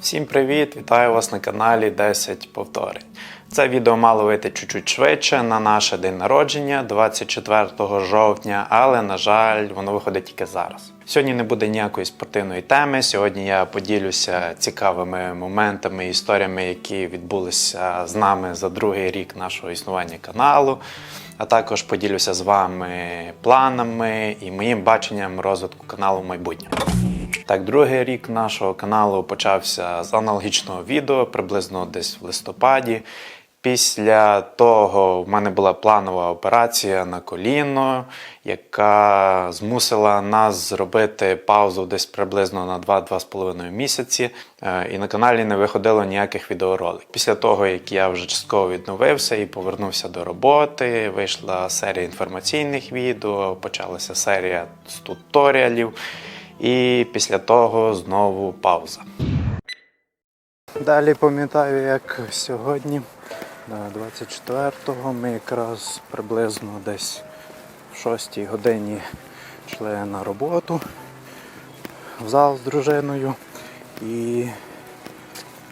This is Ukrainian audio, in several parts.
Всім привіт! Вітаю вас на каналі 10 повторень. Це відео мало вийти чуть-чуть швидше на наше день народження 24 жовтня, але на жаль, воно виходить тільки зараз. Сьогодні не буде ніякої спортивної теми. Сьогодні я поділюся цікавими моментами, історіями, які відбулися з нами за другий рік нашого існування каналу. А також поділюся з вами планами і моїм баченням розвитку каналу в майбутньому. Так, другий рік нашого каналу почався з аналогічного відео, приблизно десь в листопаді. Після того в мене була планова операція на коліно, яка змусила нас зробити паузу десь приблизно на 2-2,5 місяці. Е, І на каналі не виходило ніяких відеороликів. Після того, як я вже частково відновився і повернувся до роботи, вийшла серія інформаційних відео, почалася серія з туторіалів. І після того знову пауза. Далі пам'ятаю, як сьогодні, 24-го, ми якраз приблизно десь в 6-й годині йшли на роботу в зал з дружиною. І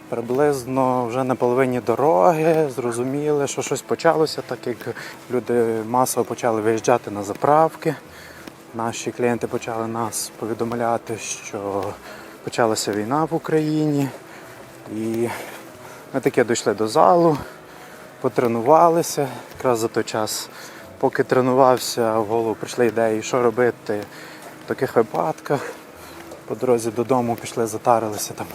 приблизно вже на половині дороги зрозуміли, що щось почалося, так як люди масово почали виїжджати на заправки. Наші клієнти почали нас повідомляти, що почалася війна в Україні. І ми таки дійшли до залу, потренувалися. Якраз за той час, поки тренувався, в голову прийшли ідеї, що робити в таких випадках. По дорозі додому пішли, затарилися там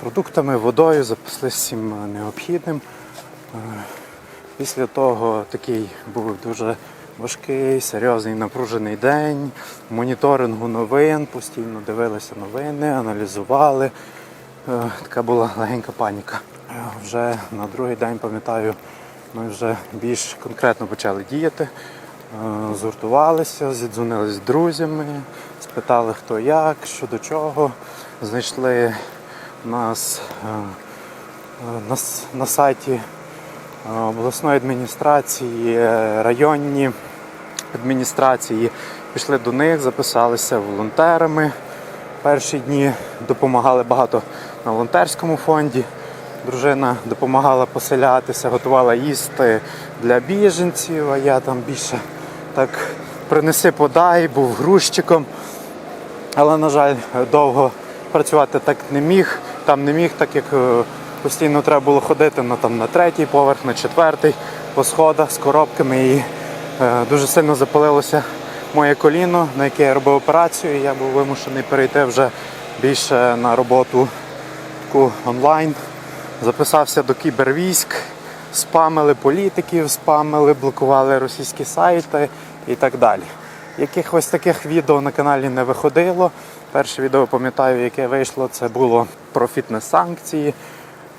продуктами, водою, запаслися всім необхідним. Е, Після того такий був дуже важкий, серйозний напружений день, моніторингу новин, постійно дивилися новини, аналізували. Е, Така була легенька паніка. Е, Вже на другий день, пам'ятаю, ми вже більш конкретно почали діяти. Е, Згуртувалися, зідзвонилися з друзями, спитали, хто як, що до чого. Знайшли нас на, на сайті обласної адміністрації, е, районні адміністрації. Пішли до них, записалися волонтерами. Перші дні допомагали багато на волонтерському фонді. Дружина допомагала поселятися, готувала їсти для біженців, а я там більше так принеси подай, був грузчиком. Але, на жаль, довго працювати так не міг. Там не міг, так як е, постійно треба було ходити на, там, на третій поверх, на четвертий, по сходах з коробками. І е, дуже сильно запалилося моє коліно, на яке я робив операцію. І я був вимушений перейти вже більше на роботу таку онлайн. Записався до кібервійськ, спамили політиків, спамили, блокували російські сайти і так далі. Якихось таких відео на каналі не виходило. Перше відео пам'ятаю, яке вийшло, це було про фітнес-санкції,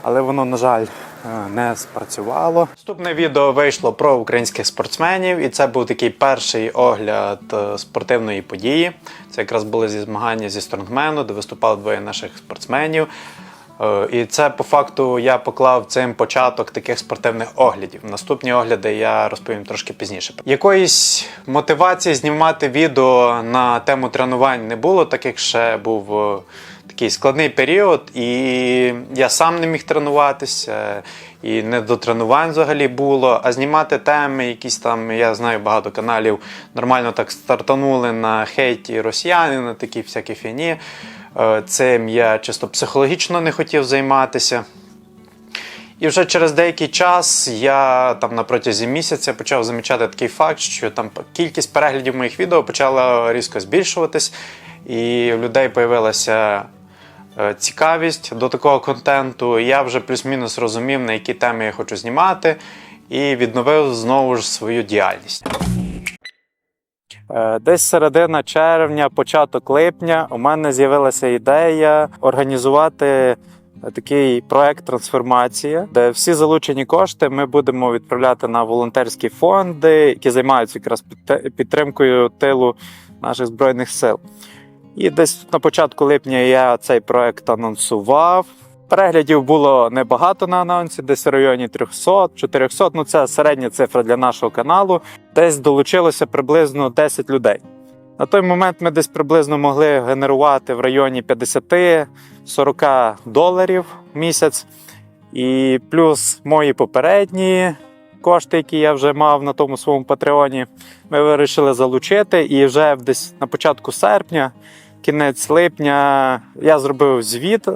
але воно, на жаль, е, не спрацювало. Наступне відео вийшло про українських спортсменів, і це був такий перший огляд е, спортивної події. Це якраз були зі змагання зі стронгмену, де виступали двоє наших спортсменів. Е, І це по факту я поклав цим початок таких спортивних оглядів. Наступні огляди я розповім трошки пізніше. Якоїсь мотивації знімати відео на тему тренувань не було, так як ще був такий складний період, і я сам не міг тренуватися, і не до тренувань взагалі було. А знімати теми, якісь там, я знаю, багато каналів нормально так стартанули на хейті росіяни, на такі всякі фіні. Е, Цим я чисто психологічно не хотів займатися. І вже через деякий час я там на протязі місяця почав замічати такий факт, що там кількість переглядів моїх відео почала різко збільшуватись, і в людей з'явилася цікавість до такого контенту. Я вже плюс-мінус розумів, на які теми я хочу знімати, і відновив знову ж свою діяльність. Е, Десь середина червня, початок липня, у мене з'явилася ідея організувати е, такий проект трансформація, де всі залучені кошти ми будемо відправляти на волонтерські фонди, які займаються якраз підтримкою тилу наших збройних сил. І десь на початку липня я цей проект анонсував. Переглядів було небагато на анонсі, десь в районі 300-400. Ну це середня цифра для нашого каналу. Десь долучилося приблизно 10 людей. На той момент ми десь приблизно могли генерувати в районі 50-40 доларів в місяць. І плюс мої попередні кошти, які я вже мав на тому своєму патреоні, ми вирішили залучити. І вже десь на початку серпня, кінець липня, я зробив звіт.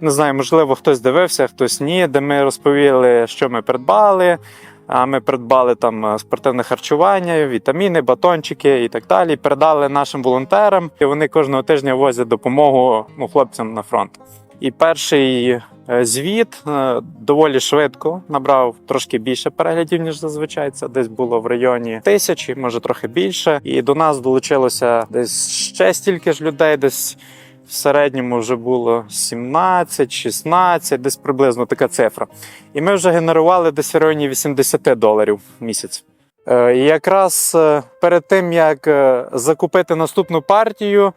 Не знаю, можливо, хтось дивився, хтось ні, де ми розповіли, що ми придбали. А ми придбали там е, спортивне харчування, вітаміни, батончики і так далі. Передали нашим волонтерам. І вони кожного тижня возять допомогу ну, хлопцям на фронт. І перший е, звіт е, доволі швидко набрав трошки більше переглядів, ніж зазвичай. Це десь було в районі тисячі, може трохи більше. І до нас долучилося десь ще стільки ж людей, десь. В середньому вже було 17, 16, десь приблизно така цифра. І ми вже генерували десь в районі 80 доларів в місяць. Е, І якраз перед тим, як закупити наступну партію,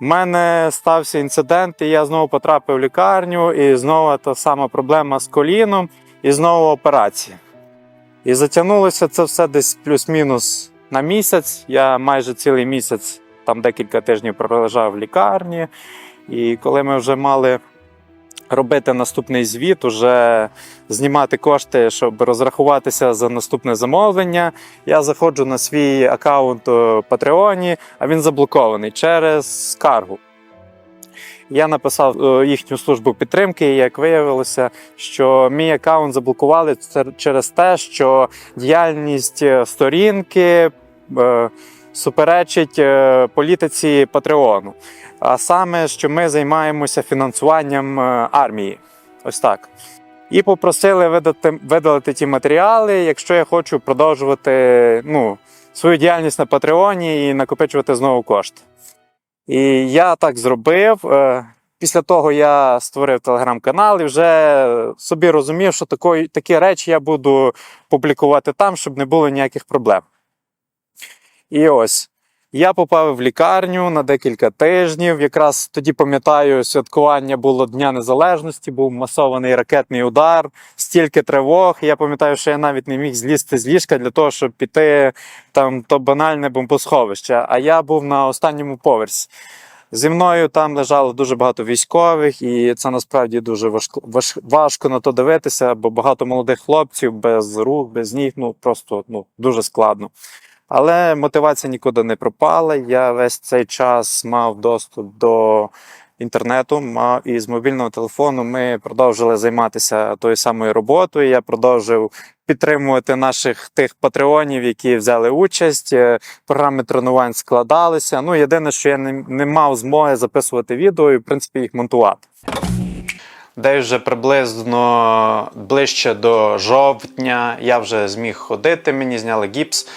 в мене стався інцидент, і я знову потрапив в лікарню, і знову та сама проблема з коліном, і знову операція. І затягнулося це все десь плюс-мінус на місяць. Я майже цілий місяць, там декілька тижнів пролежав в лікарні. І коли ми вже мали робити наступний звіт, уже знімати кошти, щоб розрахуватися за наступне замовлення, я заходжу на свій аккаунт у Патреоні, а він заблокований через скаргу. Я написав е, їхню службу підтримки, і як виявилося, що мій аккаунт заблокували через те, що діяльність е, сторінки е, суперечить е, політиці Патреону. А саме, що ми займаємося фінансуванням е, армії. Ось так. І попросили видати, видалити ті матеріали, якщо я хочу продовжувати ну, свою діяльність на Патреоні і накопичувати знову кошти. І я так зробив. Е, Після того я створив телеграм-канал і вже собі розумів, що такої, такі речі я буду публікувати там, щоб не було ніяких проблем. І ось я попав в лікарню на декілька тижнів. Якраз тоді пам'ятаю, святкування було Дня Незалежності, був масований ракетний удар, стільки тривог. Я пам'ятаю, що я навіть не міг злізти з ліжка для того, щоб піти там то банальне бомбосховище. А я був на останньому поверсі. Зі мною там лежало дуже багато військових, і це насправді дуже важко, важ, важко на то дивитися, бо багато молодих хлопців без рук, без ніг, ну просто ну, дуже складно. Але мотивація нікуди не пропала. Я весь цей час мав доступ до інтернету, мав і з мобільного телефону ми продовжили займатися тою самою роботою. Я продовжив підтримувати наших тих патреонів, які взяли участь. Е, Програми тренувань складалися. Ну, єдине, що я не, не мав змоги записувати відео і, в принципі, їх монтувати. Десь вже приблизно ближче до жовтня я вже зміг ходити, мені зняли гіпс.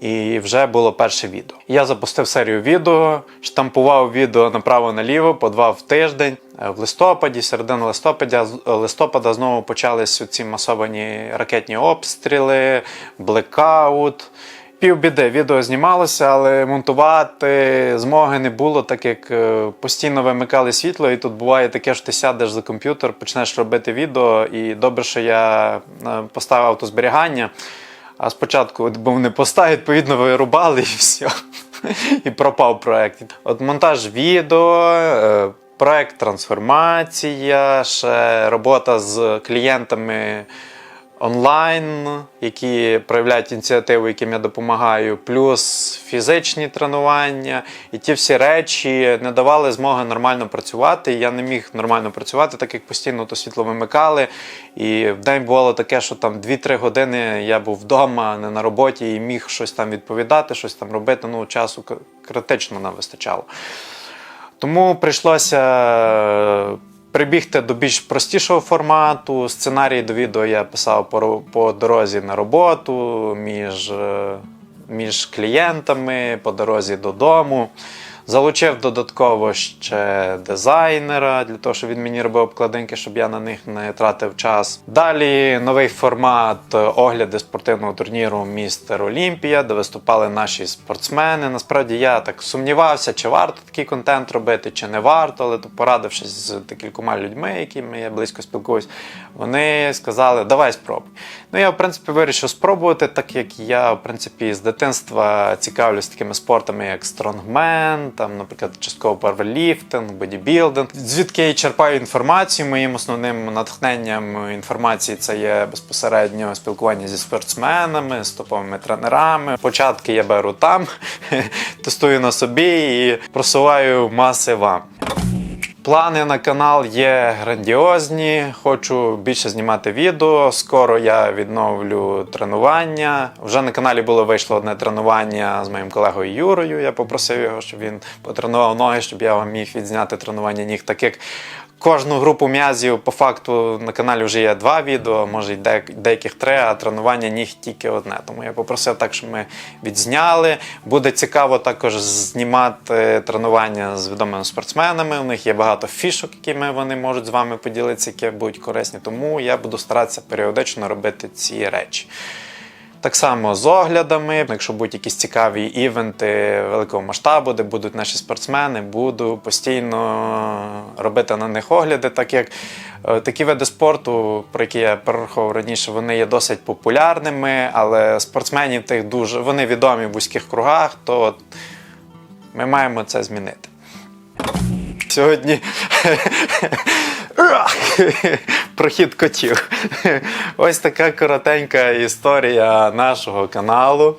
І вже було перше відео. Я запустив серію відео, штампував відео направо-наліво по два в тиждень. Е, В листопаді, середина листопада, листопада знову почались ці масовані ракетні обстріли, блекаут. Півбіди відео знімалося, але монтувати змоги не було, так як е, постійно вимикали світло, і тут буває таке, що ти сядеш за комп'ютер, почнеш робити відео, і добре, що я е, поставив автозберігання. А спочатку бо вони поста, відповідно, вирубали і все. І пропав проект. От монтаж відео, е, проект трансформація, ще робота з клієнтами онлайн, які проявляють ініціативу, яким я допомагаю, плюс фізичні тренування. І ті всі речі не давали змоги нормально працювати. Я не міг нормально працювати, так як постійно то світло вимикали. І в день було таке, що там 2-3 години я був вдома, не на роботі, і міг щось там відповідати, щось там робити. Ну, часу критично не вистачало. Тому прийшлося прибігти до більш простішого формату. Сценарій до відео я писав по, по дорозі на роботу, між, е, між клієнтами, по дорозі додому. Залучив додатково ще дизайнера для того, щоб він мені робив обкладинки, щоб я на них не тратив час. Далі новий формат е, огляди спортивного турніру Містер Олімпія, де виступали наші спортсмени. Насправді я так сумнівався, чи варто такий контент робити, чи не варто, але то порадившись з декількома людьми, якими я близько спілкуюсь, вони сказали, давай спробуй. Ну я в принципі вирішив спробувати, так як я в принципі з дитинства цікавлюсь такими спортами, як стронгмен, там, наприклад, частково паверліфтинг, бодібілдинг. Звідки я черпаю інформацію. Моїм основним натхненням інформації це є безпосередньо спілкування зі спортсменами, з топовими тренерами. Початки я беру там, тестую на собі і просуваю маси вам. Плани на канал є грандіозні. Хочу більше знімати відео. Скоро я відновлю тренування. Вже на каналі було вийшло одне тренування з моїм колегою Юрою. Я попросив його, щоб він потренував ноги, щоб я вам міг відзняти тренування ніг, так як кожну групу м'язів по факту на каналі вже є два відео, може й деяких три, а тренування ніг тільки одне. Тому я попросив так, щоб ми відзняли. Буде цікаво також знімати тренування з відомими спортсменами. У них є багато фішок, якими вони можуть з вами поділитися, які будуть корисні. Тому я буду старатися періодично робити ці речі. Так само з оглядами, якщо будуть якісь цікаві івенти великого масштабу, де будуть наші спортсмени, буду постійно робити на них огляди, так як е, такі види спорту, про які я перераховував раніше, вони є досить популярними, але спортсменів тих дуже вони відомі в вузьких кругах, то от ми маємо це змінити. Сьогодні прохід котів. Ось така коротенька історія нашого каналу.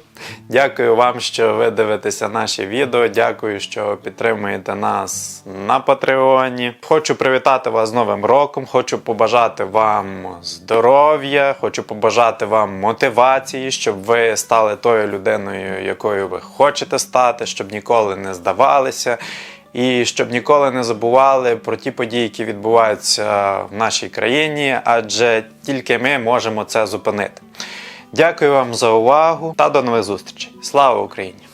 Дякую вам, що ви дивитеся наші відео. Дякую, що підтримуєте нас на Патреоні. Хочу привітати вас з Новим роком. Хочу побажати вам здоров'я, хочу побажати вам мотивації, щоб ви стали тою людиною, якою ви хочете стати, щоб ніколи не здавалися. І щоб ніколи не забували про ті події, які відбуваються в нашій країні, адже тільки ми можемо це зупинити. Дякую вам за увагу та до нових зустрічей. Слава Україні!